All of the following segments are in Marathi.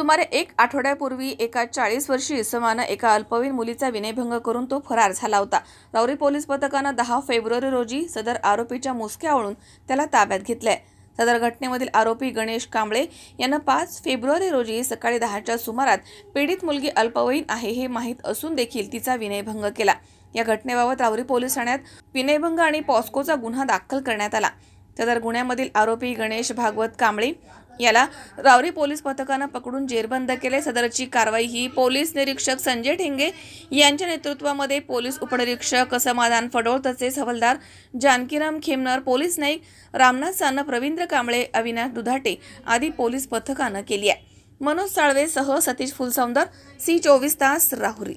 सुमारे एक आठवड्यापूर्वी एका चाळीस वर्षी इसमानं एका अल्पवयीन मुलीचा विनयभंग करून तो फरार झाला होता. राऊरी पोलीस पथकानं दहा फेब्रुवारी रोजी सदर आरोपीच्या मुसक्यावळून त्याला ताब्यात घेतलंय. सदर घटनेमधील आरोपी गणेश कांबळे यानं पाच फेब्रुवारी रोजी सकाळी दहाच्या सुमारात पीडित मुलगी अल्पवयीन आहे हे माहीत असून देखील तिचा विनयभंग केला. या घटनेबाबत राऊरी पोलीस ठाण्यात विनयभंग आणि पॉस्कोचा गुन्हा दाखल करण्यात आला. सदर गुन्ह्यामधील आरोपी गणेश भागवत कांबळे याला रावरी पोलीस पथकानं पकडून जेरबंद केले. सदरची कारवाई ही पोलीस निरीक्षक संजय ठेंगे यांच्या नेतृत्वामध्ये पोलीस उपनिरीक्षक समाधान फडोळ तसेच हवालदार जानकीराम खेमनर पोलीस नाईक रामनाथ सानप रवींद्र कांबळे अविनाश दुधाटे आदी पोलीस पथकानं केली आहे. मनोज साळवे सह सतीश फुलसौंदर सी चोवीस तास राहुरी.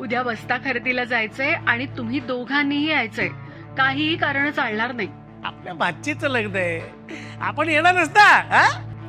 उद्या बस्ता खरेदीला जायचंय आणि तुम्ही दोघांनीही यायचंय. काहीही कारण चालणार नाही. आपल्या भाचीचं लग्न आहे. आपण येणार नसता